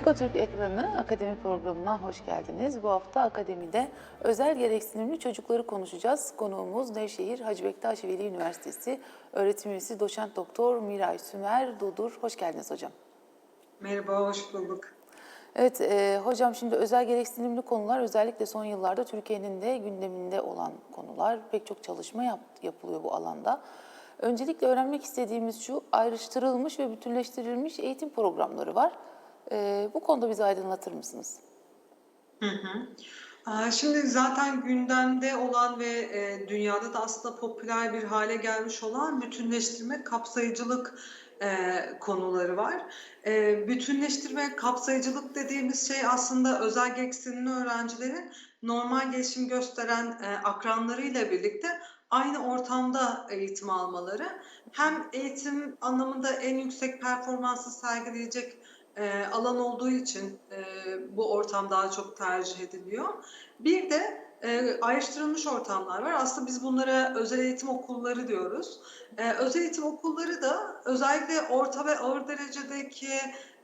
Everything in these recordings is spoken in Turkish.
Ekotürk ekranı akademi programına hoş geldiniz. Bu hafta akademide özel gereksinimli çocukları konuşacağız. Konuğumuz Nevşehir Hacı Bektaş Veli Üniversitesi öğretim üyesi doçent doktor Miray Sümer Dudur. Hoş geldiniz hocam. Merhaba, hoş bulduk. Evet e, hocam şimdi özel gereksinimli konular özellikle son yıllarda Türkiye'nin de gündeminde olan konular. Pek çok çalışma yap, yapılıyor bu alanda. Öncelikle öğrenmek istediğimiz şu ayrıştırılmış ve bütünleştirilmiş eğitim programları var. E, bu konuda bizi aydınlatır mısınız? Hı hı. Şimdi zaten gündemde olan ve e, dünyada da aslında popüler bir hale gelmiş olan bütünleştirme, kapsayıcılık e, konuları var. E, bütünleştirme, kapsayıcılık dediğimiz şey aslında özel gereksinimli öğrencilerin normal gelişim gösteren akranlarıyla birlikte aynı ortamda eğitim almaları. Hem eğitim anlamında en yüksek performansı sergileyecek e, alan olduğu için e, bu ortam daha çok tercih ediliyor. Bir de e, ayrıştırılmış ortamlar var. Aslında biz bunlara özel eğitim okulları diyoruz. E, özel eğitim okulları da özellikle orta ve ağır derecedeki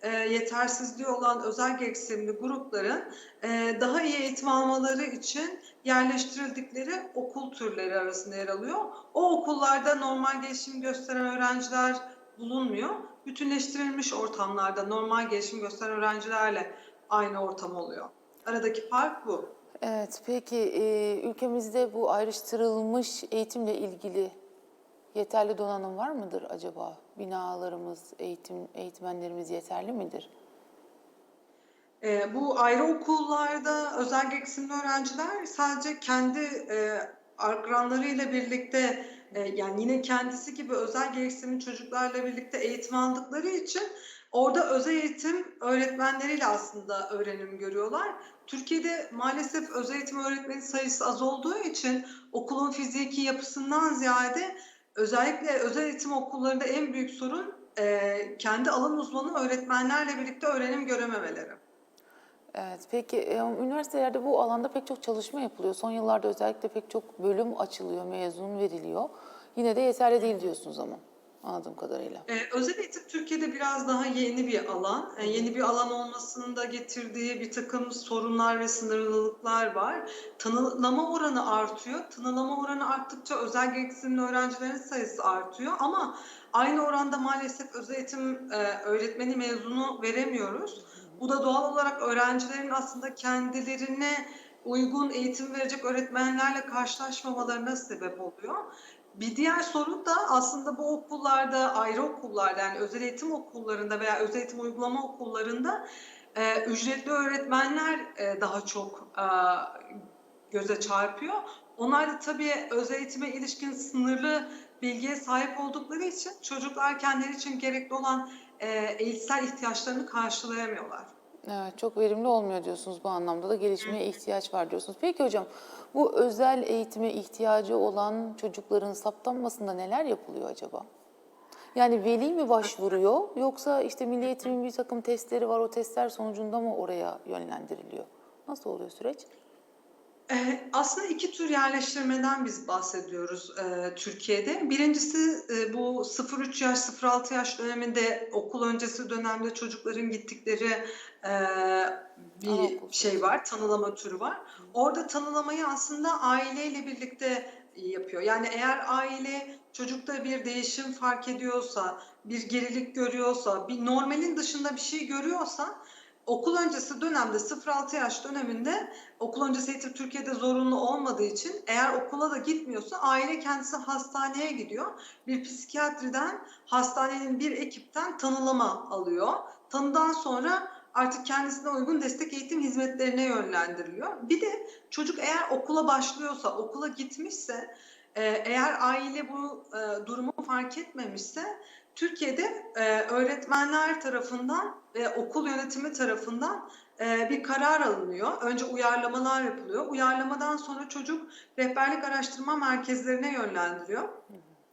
e, yetersizliği olan özel gereksinimli grupların e, daha iyi eğitim almaları için yerleştirildikleri okul türleri arasında yer alıyor. O okullarda normal gelişim gösteren öğrenciler bulunmuyor. Bütünleştirilmiş ortamlarda normal gelişim gösteren öğrencilerle aynı ortam oluyor. Aradaki fark bu. Evet, peki e, ülkemizde bu ayrıştırılmış eğitimle ilgili yeterli donanım var mıdır acaba? Binalarımız, eğitim eğitmenlerimiz yeterli midir? E, bu ayrı okullarda özel gereksinimli öğrenciler sadece kendi e, akranlarıyla birlikte yani yine kendisi gibi özel gereksinimli çocuklarla birlikte eğitim aldıkları için orada özel eğitim öğretmenleriyle aslında öğrenim görüyorlar. Türkiye'de maalesef özel eğitim öğretmeni sayısı az olduğu için okulun fiziki yapısından ziyade özellikle özel eğitim okullarında en büyük sorun e, kendi alan uzmanı öğretmenlerle birlikte öğrenim görememeleri. Evet, peki e, üniversitelerde bu alanda pek çok çalışma yapılıyor. Son yıllarda özellikle pek çok bölüm açılıyor, mezun veriliyor. Yine de yeterli değil diyorsunuz ama anladığım kadarıyla. Ee, özel eğitim Türkiye'de biraz daha yeni bir alan. Ee, yeni bir alan olmasının da getirdiği bir takım sorunlar ve sınırlılıklar var. Tanılama oranı artıyor. Tanılama oranı arttıkça özel gereksinimli öğrencilerin sayısı artıyor. Ama aynı oranda maalesef özel eğitim e, öğretmeni mezunu veremiyoruz. Bu da doğal olarak öğrencilerin aslında kendilerine uygun eğitim verecek öğretmenlerle karşılaşmamalarına sebep oluyor. Bir diğer sorun da aslında bu okullarda, ayrı okullarda yani özel eğitim okullarında veya özel eğitim uygulama okullarında e, ücretli öğretmenler e, daha çok e, göze çarpıyor. Onlar da tabii özel eğitime ilişkin sınırlı bilgiye sahip oldukları için çocuklar kendileri için gerekli olan e, eğitsel ihtiyaçlarını karşılayamıyorlar. Evet, çok verimli olmuyor diyorsunuz bu anlamda da gelişmeye ihtiyaç var diyorsunuz. Peki hocam bu özel eğitime ihtiyacı olan çocukların saptanmasında neler yapılıyor acaba? Yani veli mi başvuruyor yoksa işte Milli Eğitim'in bir takım testleri var o testler sonucunda mı oraya yönlendiriliyor? Nasıl oluyor süreç? Aslında iki tür yerleştirmeden biz bahsediyoruz e, Türkiye'de. Birincisi e, bu 0-3 yaş, 0-6 yaş döneminde okul öncesi dönemde çocukların gittikleri e, bir şey var, tanılama türü var. Orada tanılamayı aslında aileyle birlikte yapıyor. Yani eğer aile çocukta bir değişim fark ediyorsa, bir gerilik görüyorsa, bir normalin dışında bir şey görüyorsa okul öncesi dönemde 0-6 yaş döneminde okul öncesi eğitim Türkiye'de zorunlu olmadığı için eğer okula da gitmiyorsa aile kendisi hastaneye gidiyor. Bir psikiyatriden hastanenin bir ekipten tanılama alıyor. Tanıdan sonra artık kendisine uygun destek eğitim hizmetlerine yönlendiriliyor. Bir de çocuk eğer okula başlıyorsa, okula gitmişse, e, eğer aile bu e, durumu fark etmemişse Türkiye'de e, öğretmenler tarafından ve okul yönetimi tarafından e, bir karar alınıyor. Önce uyarlamalar yapılıyor. Uyarlamadan sonra çocuk rehberlik araştırma merkezlerine yönlendiriyor.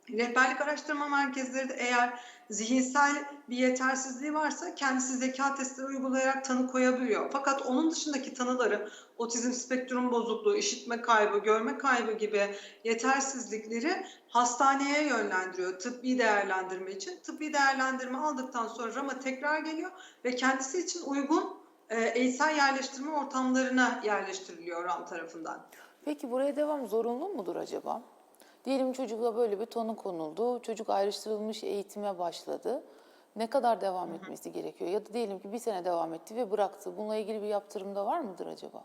Rehberlik araştırma merkezleri de eğer zihinsel bir yetersizliği varsa kendisi zeka testleri uygulayarak tanı koyabiliyor. Fakat onun dışındaki tanıları otizm spektrum bozukluğu, işitme kaybı, görme kaybı gibi yetersizlikleri hastaneye yönlendiriyor tıbbi değerlendirme için. Tıbbi değerlendirme aldıktan sonra Rama tekrar geliyor ve kendisi için uygun e, eğitsel yerleştirme ortamlarına yerleştiriliyor RAM tarafından. Peki buraya devam zorunlu mudur acaba? Diyelim çocuğa böyle bir tanı konuldu, çocuk ayrıştırılmış eğitime başladı. Ne kadar devam etmesi gerekiyor? Ya da diyelim ki bir sene devam etti ve bıraktı. Bununla ilgili bir yaptırımda var mıdır acaba?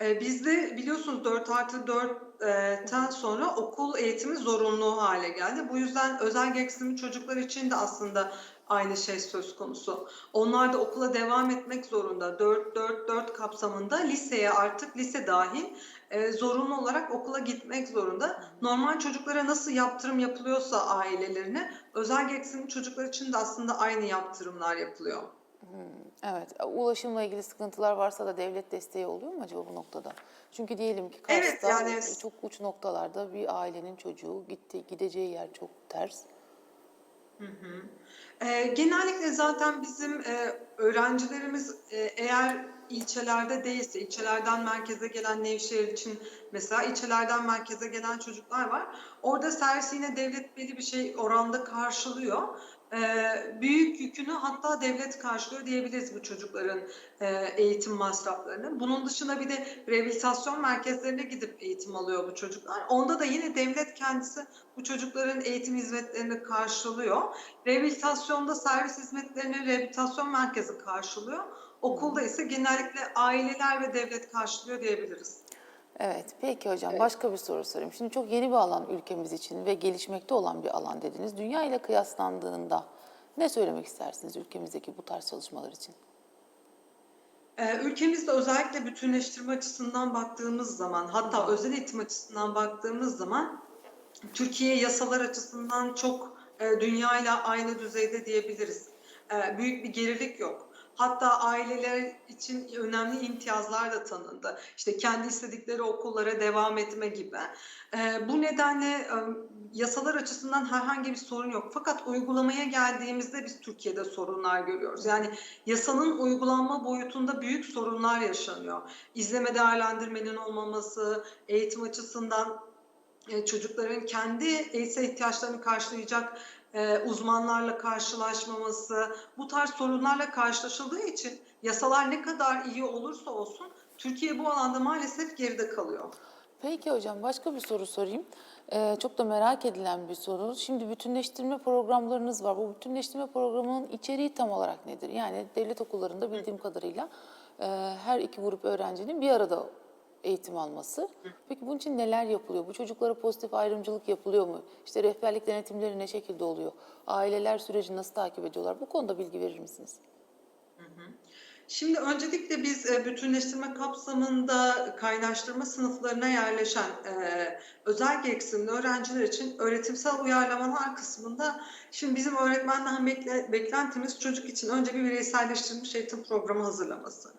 Ee, Bizde biliyorsunuz 4 artı 4'ten sonra okul eğitimi zorunlu hale geldi. Bu yüzden özel gereksinimli çocuklar için de aslında aynı şey söz konusu. Onlar da okula devam etmek zorunda. 4-4-4 kapsamında liseye artık lise dahil e, zorunlu olarak okula gitmek zorunda. Normal çocuklara nasıl yaptırım yapılıyorsa ailelerine özel gereksinimli çocuklar için de aslında aynı yaptırımlar yapılıyor. Evet, ulaşımla ilgili sıkıntılar varsa da devlet desteği oluyor mu acaba bu noktada? Çünkü diyelim ki Evet, Kars'ta yani- çok uç noktalarda bir ailenin çocuğu gitti, gideceği yer çok ters. Ee, genellikle zaten bizim e, öğrencilerimiz e, eğer ilçelerde değilse, ilçelerden merkeze gelen Nevşehir için mesela ilçelerden merkeze gelen çocuklar var. Orada servis yine devlet belli bir şey oranda karşılıyor. Ee, büyük yükünü hatta devlet karşılıyor diyebiliriz bu çocukların e, eğitim masraflarını. Bunun dışında bir de rehabilitasyon merkezlerine gidip eğitim alıyor bu çocuklar. Onda da yine devlet kendisi bu çocukların eğitim hizmetlerini karşılıyor. Rehabilitasyonda servis hizmetlerini rehabilitasyon merkezi karşılıyor. Okulda ise genellikle aileler ve devlet karşılıyor diyebiliriz. Evet, peki hocam başka bir soru sorayım. Şimdi çok yeni bir alan ülkemiz için ve gelişmekte olan bir alan dediniz. Dünya ile kıyaslandığında ne söylemek istersiniz ülkemizdeki bu tarz çalışmalar için? Ee, ülkemizde özellikle bütünleştirme açısından baktığımız zaman, hatta özel eğitim açısından baktığımız zaman Türkiye yasalar açısından çok e, dünyayla aynı düzeyde diyebiliriz. E, büyük bir gerilik yok. Hatta aileler için önemli imtiyazlar da tanındı. İşte kendi istedikleri okullara devam etme gibi. E, bu nedenle e, yasalar açısından herhangi bir sorun yok. Fakat uygulamaya geldiğimizde biz Türkiye'de sorunlar görüyoruz. Yani yasanın uygulanma boyutunda büyük sorunlar yaşanıyor. İzleme değerlendirmenin olmaması, eğitim açısından e, çocukların kendi eğitsel ihtiyaçlarını karşılayacak e, uzmanlarla karşılaşmaması, bu tarz sorunlarla karşılaşıldığı için yasalar ne kadar iyi olursa olsun Türkiye bu alanda maalesef geride kalıyor. Peki hocam başka bir soru sorayım. Ee, çok da merak edilen bir soru. Şimdi bütünleştirme programlarınız var. Bu bütünleştirme programının içeriği tam olarak nedir? Yani devlet okullarında bildiğim kadarıyla e, her iki grup öğrencinin bir arada eğitim alması. Peki bunun için neler yapılıyor? Bu çocuklara pozitif ayrımcılık yapılıyor mu? İşte rehberlik denetimleri ne şekilde oluyor? Aileler süreci nasıl takip ediyorlar? Bu konuda bilgi verir misiniz? Şimdi öncelikle biz e, bütünleştirme kapsamında kaynaştırma sınıflarına yerleşen e, özel gereksinimli öğrenciler için öğretimsel uyarlamalar kısmında şimdi bizim öğretmenden bekle, beklentimiz çocuk için önce bir bireyselleştirilmiş eğitim programı hazırlaması.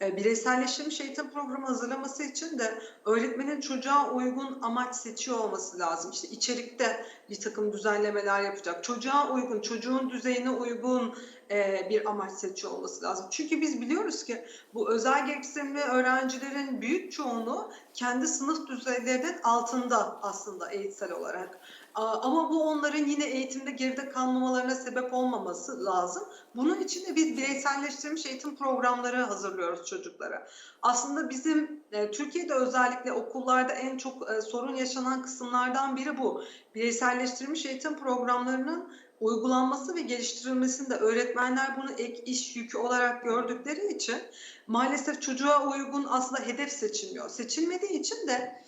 E, bireyselleştirilmiş eğitim programı hazırlaması için de öğretmenin çocuğa uygun amaç seçiyor olması lazım. İşte içerikte bir takım düzenlemeler yapacak. Çocuğa uygun, çocuğun düzeyine uygun e, bir amaç seçiyor olması lazım. Çünkü biz biliyoruz ki bu özel gereksinimli öğrencilerin büyük çoğunluğu kendi sınıf düzeylerinin altında aslında eğitsel olarak. Ama bu onların yine eğitimde geride kalmamalarına sebep olmaması lazım. Bunun için de biz bireyselleştirilmiş eğitim programları hazırlıyoruz çocuklara. Aslında bizim e, Türkiye'de özellikle okullarda en çok e, sorun yaşanan kısımlardan biri bu. Bireyselleştirilmiş eğitim programlarının uygulanması ve geliştirilmesinde öğretmenler bunu ek iş yükü olarak gördükleri için maalesef çocuğa uygun aslında hedef seçilmiyor. Seçilmediği için de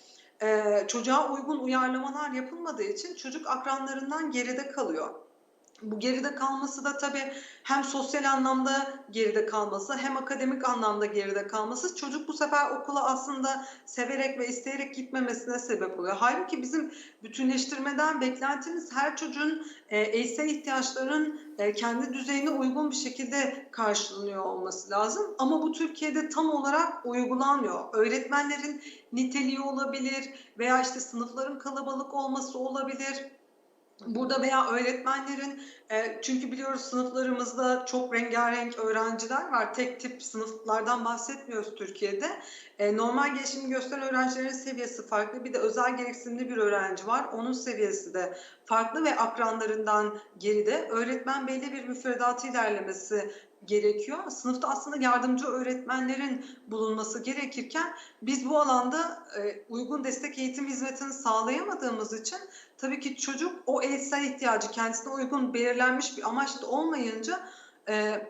çocuğa uygun uyarlamalar yapılmadığı için çocuk akranlarından geride kalıyor. Bu geride kalması da tabii hem sosyal anlamda geride kalması hem akademik anlamda geride kalması çocuk bu sefer okula aslında severek ve isteyerek gitmemesine sebep oluyor. Halbuki bizim bütünleştirmeden beklentimiz her çocuğun e, eğitsel ihtiyaçlarının e, kendi düzeyine uygun bir şekilde karşılanıyor olması lazım. Ama bu Türkiye'de tam olarak uygulanmıyor. Öğretmenlerin niteliği olabilir veya işte sınıfların kalabalık olması olabilir Burada veya öğretmenlerin e, çünkü biliyoruz sınıflarımızda çok rengarenk öğrenciler var. Tek tip sınıflardan bahsetmiyoruz Türkiye'de. E, normal gelişimi gösteren öğrencilerin seviyesi farklı. Bir de özel gereksinimli bir öğrenci var. Onun seviyesi de farklı ve akranlarından geride. Öğretmen belli bir müfredatı ilerlemesi gerekiyor. Sınıfta aslında yardımcı öğretmenlerin bulunması gerekirken biz bu alanda e, uygun destek eğitim hizmetini sağlayamadığımız için tabii ki çocuk o eğitsel ihtiyacı kendisine uygun belirlenmiş bir amaç da olmayınca e,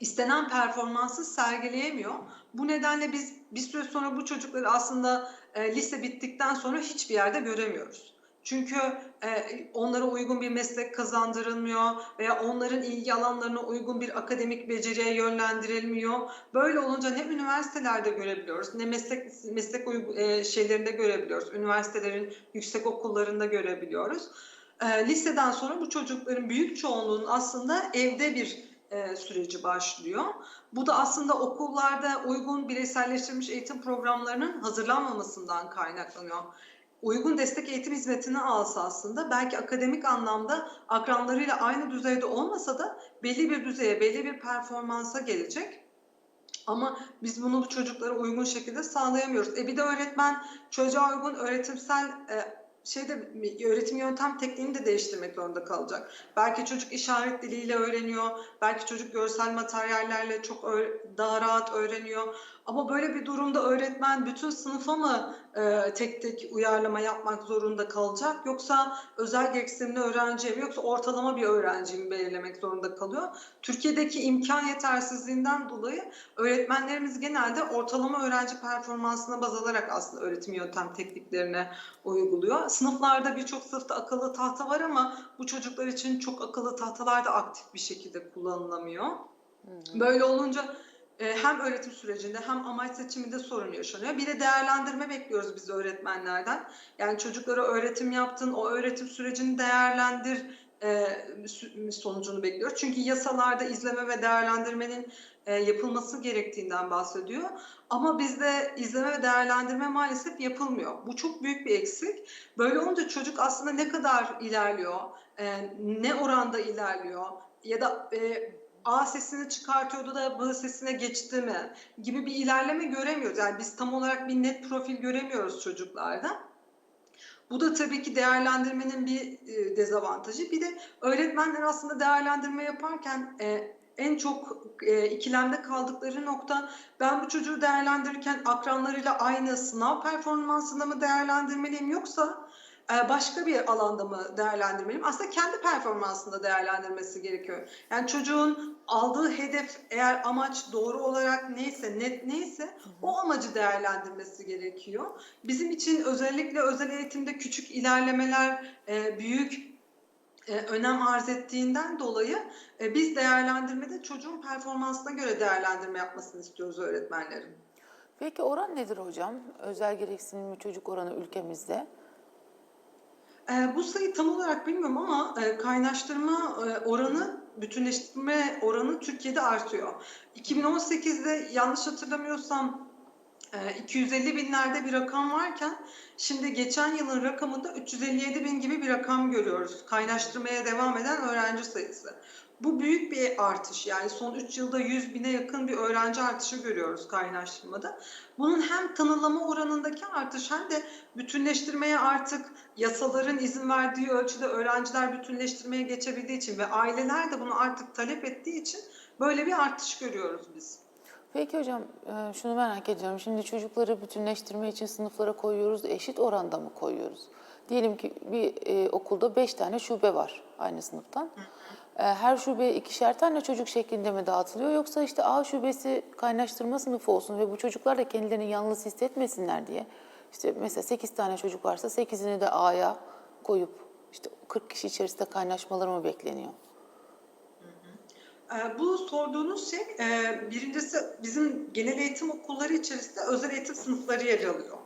istenen performansı sergileyemiyor. Bu nedenle biz bir süre sonra bu çocukları aslında e, lise bittikten sonra hiçbir yerde göremiyoruz. Çünkü e, onlara uygun bir meslek kazandırılmıyor veya onların ilgi alanlarına uygun bir akademik beceriye yönlendirilmiyor. Böyle olunca ne üniversitelerde görebiliyoruz, ne meslek meslek e, şeylerinde görebiliyoruz. Üniversitelerin yüksek okullarında görebiliyoruz. E, liseden sonra bu çocukların büyük çoğunluğunun aslında evde bir e, süreci başlıyor. Bu da aslında okullarda uygun bireyselleştirilmiş eğitim programlarının hazırlanmamasından kaynaklanıyor uygun destek eğitim hizmetini alsa aslında belki akademik anlamda akranlarıyla aynı düzeyde olmasa da belli bir düzeye, belli bir performansa gelecek. Ama biz bunu bu çocuklara uygun şekilde sağlayamıyoruz. E bir de öğretmen çocuğa uygun öğretimsel e, şeyde öğretim yöntem tekniğini de değiştirmek zorunda kalacak. Belki çocuk işaret diliyle öğreniyor, belki çocuk görsel materyallerle çok daha rahat öğreniyor. Ama böyle bir durumda öğretmen bütün sınıfa mı e, tek tek uyarlama yapmak zorunda kalacak yoksa özel gereksinimli öğrenciye mi yoksa ortalama bir öğrenciyi mi belirlemek zorunda kalıyor? Türkiye'deki imkan yetersizliğinden dolayı öğretmenlerimiz genelde ortalama öğrenci performansına baz alarak aslında öğretim yöntem tekniklerini uyguluyor. Sınıflarda birçok sınıfta akıllı tahta var ama bu çocuklar için çok akıllı tahtalar da aktif bir şekilde kullanılamıyor. Böyle olunca hem öğretim sürecinde hem amaç seçiminde sorun yaşanıyor. Bir de değerlendirme bekliyoruz biz öğretmenlerden. Yani çocuklara öğretim yaptın, o öğretim sürecini değerlendir e, sonucunu bekliyoruz. Çünkü yasalarda izleme ve değerlendirmenin e, yapılması gerektiğinden bahsediyor. Ama bizde izleme ve değerlendirme maalesef yapılmıyor. Bu çok büyük bir eksik. Böyle olunca çocuk aslında ne kadar ilerliyor, e, ne oranda ilerliyor ya da e, A sesini çıkartıyordu da B sesine geçti mi gibi bir ilerleme göremiyoruz. Yani biz tam olarak bir net profil göremiyoruz çocuklarda. Bu da tabii ki değerlendirmenin bir e, dezavantajı. Bir de öğretmenler aslında değerlendirme yaparken e, en çok e, ikilemde kaldıkları nokta ben bu çocuğu değerlendirirken akranlarıyla aynı sınav performansında mı değerlendirmeliyim yoksa başka bir alanda mı değerlendirmeliyim? Aslında kendi performansında değerlendirmesi gerekiyor. Yani çocuğun aldığı hedef eğer amaç doğru olarak neyse, net neyse o amacı değerlendirmesi gerekiyor. Bizim için özellikle özel eğitimde küçük ilerlemeler e, büyük e, önem arz ettiğinden dolayı e, biz değerlendirmede çocuğun performansına göre değerlendirme yapmasını istiyoruz öğretmenlerin. Peki oran nedir hocam? Özel gereksinimli çocuk oranı ülkemizde. E, bu sayı tam olarak bilmiyorum ama e, kaynaştırma e, oranı, bütünleştirme oranı Türkiye'de artıyor. 2018'de yanlış hatırlamıyorsam e, 250 binlerde bir rakam varken şimdi geçen yılın rakamında 357 bin gibi bir rakam görüyoruz. Kaynaştırmaya devam eden öğrenci sayısı. Bu büyük bir artış yani son 3 yılda 100 bine yakın bir öğrenci artışı görüyoruz kaynaştırmada. Bunun hem tanılama oranındaki artış hem de bütünleştirmeye artık yasaların izin verdiği ölçüde öğrenciler bütünleştirmeye geçebildiği için ve aileler de bunu artık talep ettiği için böyle bir artış görüyoruz biz. Peki hocam e, şunu merak ediyorum. Şimdi çocukları bütünleştirme için sınıflara koyuyoruz. Eşit oranda mı koyuyoruz? Diyelim ki bir e, okulda beş tane şube var aynı sınıftan. E, Her şube ikişer tane çocuk şeklinde mi dağıtılıyor? Yoksa işte A şubesi kaynaştırma sınıfı olsun ve bu çocuklar da kendilerini yalnız hissetmesinler diye. İşte mesela 8 tane çocuk varsa 8'ini de A'ya koyup işte 40 kişi içerisinde kaynaşmaları mı bekleniyor? Ee, Bu sorduğunuz şey e, birincisi bizim genel eğitim okulları içerisinde özel eğitim sınıfları yer alıyor.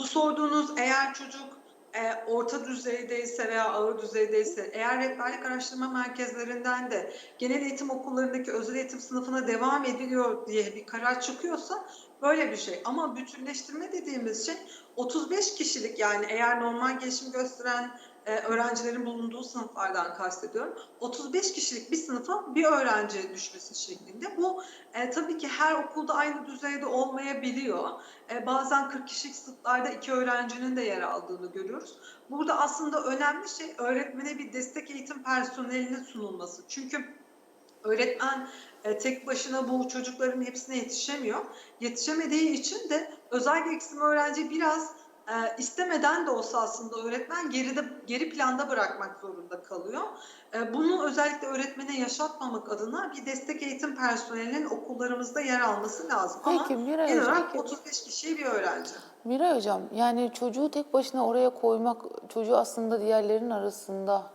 Bu sorduğunuz eğer çocuk e, orta düzeydeyse veya ağır düzeydeyse, eğer rehberlik araştırma merkezlerinden de genel eğitim okullarındaki özel eğitim sınıfına devam ediliyor diye bir karar çıkıyorsa böyle bir şey. Ama bütünleştirme dediğimiz şey 35 kişilik yani eğer normal gelişim gösteren e, öğrencilerin bulunduğu sınıflardan kastediyorum. 35 kişilik bir sınıfa bir öğrenci düşmesi şeklinde. Bu e, tabii ki her okulda aynı düzeyde olmayabiliyor. E, bazen 40 kişilik sınıflarda iki öğrencinin de yer aldığını görüyoruz. Burada aslında önemli şey öğretmene bir destek eğitim personelinin sunulması. Çünkü öğretmen e, tek başına bu çocukların hepsine yetişemiyor. Yetişemediği için de özel gereksinim öğrenci biraz e, istemeden de olsa aslında öğretmen geride geri planda bırakmak zorunda kalıyor. E, bunu özellikle öğretmene yaşatmamak adına bir destek eğitim personelinin okullarımızda yer alması lazım. Ama Peki Miray genel Hocam. olarak 35 kişiye bir öğrenci. Miray Hocam, yani çocuğu tek başına oraya koymak, çocuğu aslında diğerlerinin arasında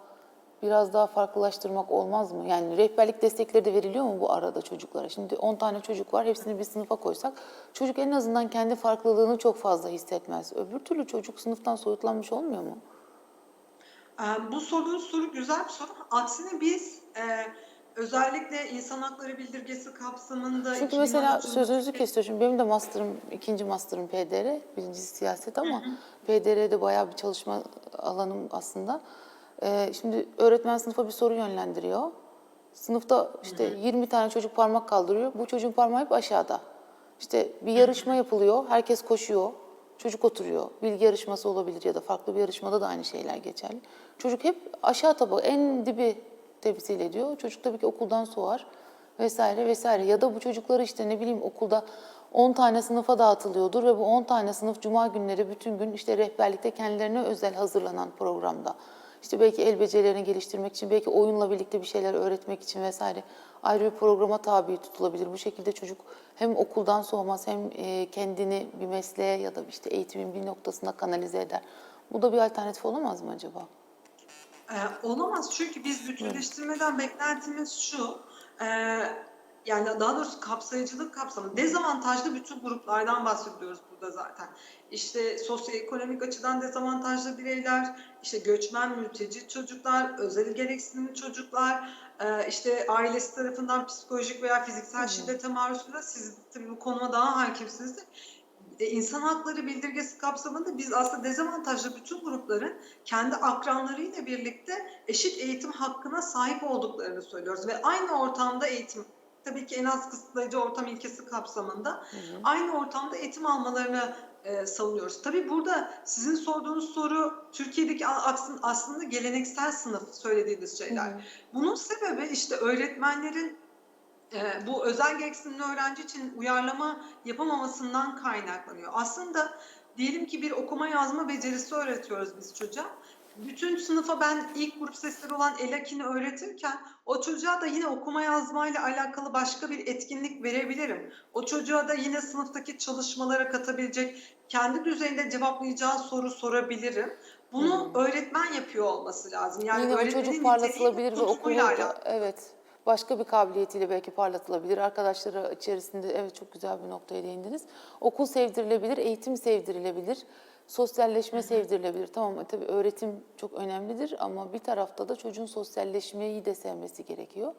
biraz daha farklılaştırmak olmaz mı? Yani rehberlik destekleri de veriliyor mu bu arada çocuklara? Şimdi 10 tane çocuk var, hepsini bir sınıfa koysak çocuk en azından kendi farklılığını çok fazla hissetmez. Öbür türlü çocuk sınıftan soyutlanmış olmuyor mu? Ee, Bu sorduğunuz soru güzel bir soru. Aksine biz e, özellikle insan hakları bildirgesi kapsamında Çünkü mesela 2013 sözünüzü kesiyor. Şimdi benim de master'ım, ikinci master'ım PDR, birincisi siyaset ama PDR'de bayağı bir çalışma alanım aslında. Ee, şimdi öğretmen sınıfa bir soru yönlendiriyor. Sınıfta işte 20 tane çocuk parmak kaldırıyor. Bu çocuğun parmağı hep aşağıda. İşte bir yarışma yapılıyor, herkes koşuyor. Çocuk oturuyor. Bilgi yarışması olabilir ya da farklı bir yarışmada da aynı şeyler geçerli. Çocuk hep aşağı tabaka, en dibi temsil ediyor. Çocuk tabii ki okuldan soğar vesaire vesaire. Ya da bu çocukları işte ne bileyim okulda 10 tane sınıfa dağıtılıyordur ve bu 10 tane sınıf cuma günleri bütün gün işte rehberlikte kendilerine özel hazırlanan programda. İşte belki el becerilerini geliştirmek için, belki oyunla birlikte bir şeyler öğretmek için vesaire ayrı bir programa tabi tutulabilir. Bu şekilde çocuk hem okuldan soğumaz hem e, kendini bir mesleğe ya da işte eğitimin bir noktasına kanalize eder. Bu da bir alternatif olamaz mı acaba? Ee, olamaz çünkü biz bütünleştirmeden beklentimiz şu. e, yani daha doğrusu kapsayıcılık kapsamı. Dezavantajlı bütün gruplardan bahsediyoruz burada zaten. İşte sosyoekonomik açıdan dezavantajlı bireyler, işte göçmen mülteci çocuklar, özel gereksinimli çocuklar, e, işte ailesi tarafından psikolojik veya fiziksel şiddete maruz kalan. Siz tabii bu konuma daha hakimsiniz. E, İnsan hakları bildirgesi kapsamında biz aslında dezavantajlı bütün grupların kendi akranlarıyla birlikte eşit eğitim hakkına sahip olduklarını söylüyoruz ve aynı ortamda eğitim tabii ki en az kısıtlayıcı ortam ilkesi kapsamında aynı ortamda eğitim almalarını e, savunuyoruz. Tabii burada sizin sorduğunuz soru Türkiye'deki aslında, geleneksel sınıf söylediğiniz şeyler. Bunun sebebi işte öğretmenlerin e, bu özel gereksinimli öğrenci için uyarlama yapamamasından kaynaklanıyor. Aslında diyelim ki bir okuma yazma becerisi öğretiyoruz biz çocuğa. Bütün sınıfa ben ilk grup sesleri olan Elakin'i öğretirken o çocuğa da yine okuma yazmayla alakalı başka bir etkinlik verebilirim. O çocuğa da yine sınıftaki çalışmalara katabilecek, kendi düzeyinde cevaplayacağı soru sorabilirim. Bunu öğretmen yapıyor olması lazım. Yani Yine öğretmenin çocuk parlatılabilir ve alakalı. evet başka bir kabiliyetiyle belki parlatılabilir. Arkadaşları içerisinde evet çok güzel bir noktaya değindiniz. Okul sevdirilebilir, eğitim sevdirilebilir, sosyalleşme sevdirilebilir. Tamam tabii öğretim çok önemlidir ama bir tarafta da çocuğun sosyalleşmeyi de sevmesi gerekiyor.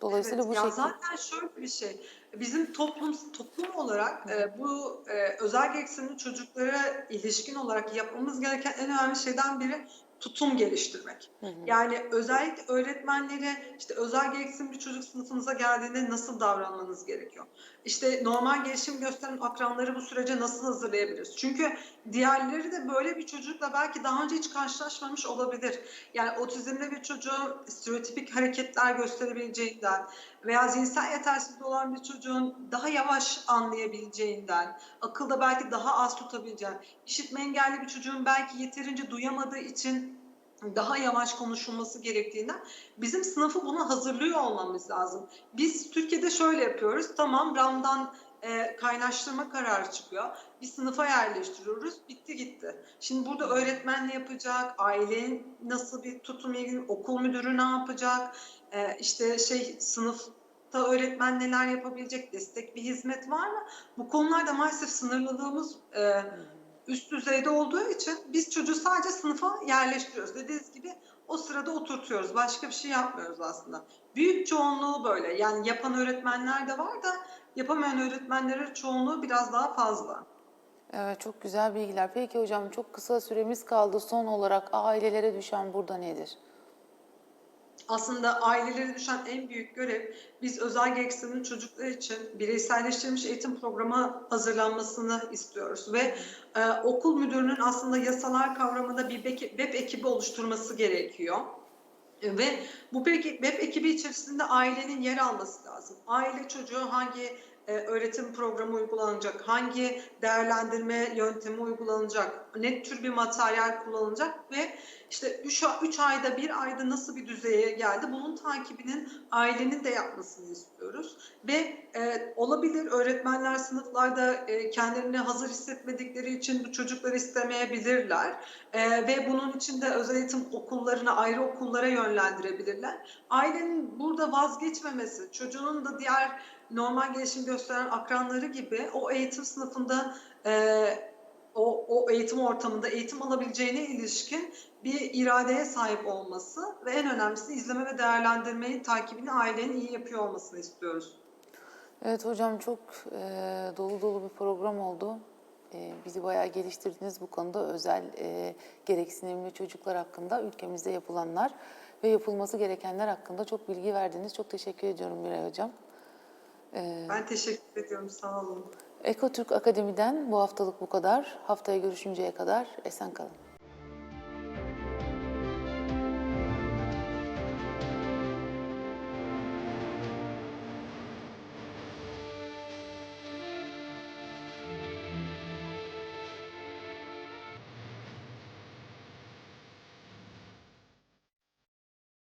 Dolayısıyla Evet, bu şekilde zaten şöyle bir şey. Bizim toplum toplum olarak e, bu e, özel gereksinimli çocuklara ilişkin olarak yapmamız gereken en önemli şeyden biri tutum geliştirmek. Yani özellikle öğretmenlere işte özel gereksinimli çocuk sınıfınıza geldiğinde nasıl davranmanız gerekiyor? İşte normal gelişim gösteren akranları bu sürece nasıl hazırlayabiliriz? Çünkü diğerleri de böyle bir çocukla belki daha önce hiç karşılaşmamış olabilir. Yani otizmli bir çocuğun stereotipik hareketler gösterebileceğinden veya zihinsel yetersizliği olan bir çocuğun daha yavaş anlayabileceğinden, akılda belki daha az tutabileceğinden, işitme engelli bir çocuğun belki yeterince duyamadığı için daha yavaş konuşulması gerektiğinden bizim sınıfı buna hazırlıyor olmamız lazım. Biz Türkiye'de şöyle yapıyoruz. Tamam RAM'dan e, kaynaştırma kararı çıkıyor. Bir sınıfa yerleştiriyoruz. Bitti gitti. Şimdi burada öğretmen ne yapacak? Ailenin nasıl bir tutum ilgili? Okul müdürü ne yapacak? E, işte şey sınıfta öğretmen neler yapabilecek? Destek bir hizmet var mı? Bu konularda maalesef sınırlılığımız e, üst düzeyde olduğu için biz çocuğu sadece sınıfa yerleştiriyoruz. Dediğiniz gibi o sırada oturtuyoruz. Başka bir şey yapmıyoruz aslında. Büyük çoğunluğu böyle. Yani yapan öğretmenler de var da yapamayan öğretmenlerin çoğunluğu biraz daha fazla. Evet çok güzel bilgiler. Peki hocam çok kısa süremiz kaldı. Son olarak ailelere düşen burada nedir? Aslında ailelere düşen en büyük görev biz özel gereksinimli çocuklar için bireyselleştirilmiş eğitim programı hazırlanmasını istiyoruz ve e, okul müdürünün aslında yasalar kavramında bir web ekibi oluşturması gerekiyor. Ve bu web ekibi içerisinde ailenin yer alması lazım. Aile çocuğu hangi e, öğretim programı uygulanacak, hangi değerlendirme yöntemi uygulanacak, ne tür bir materyal kullanılacak ve işte 3 ayda bir ayda nasıl bir düzeye geldi bunun takibinin ailenin de yapmasını istiyoruz. Ve e, olabilir öğretmenler sınıflarda e, kendilerini hazır hissetmedikleri için bu çocukları istemeyebilirler. E, ve bunun için de özel eğitim okullarına ayrı okullara yönlendirebilirler. Ailenin burada vazgeçmemesi, çocuğun da diğer normal gelişim gösteren akranları gibi o eğitim sınıfında e, o, o eğitim ortamında eğitim alabileceğine ilişkin bir iradeye sahip olması ve en önemlisi izleme ve değerlendirmeyi takibini ailenin iyi yapıyor olmasını istiyoruz. Evet hocam çok e, dolu dolu bir program oldu. E, bizi bayağı geliştirdiniz bu konuda özel e, gereksinimli çocuklar hakkında ülkemizde yapılanlar ve yapılması gerekenler hakkında çok bilgi verdiniz. Çok teşekkür ediyorum Miray hocam. E, Ben teşekkür ediyorum. Sağ olun. Ekotürk Akademi'den bu haftalık bu kadar. Haftaya görüşünceye kadar esen kalın.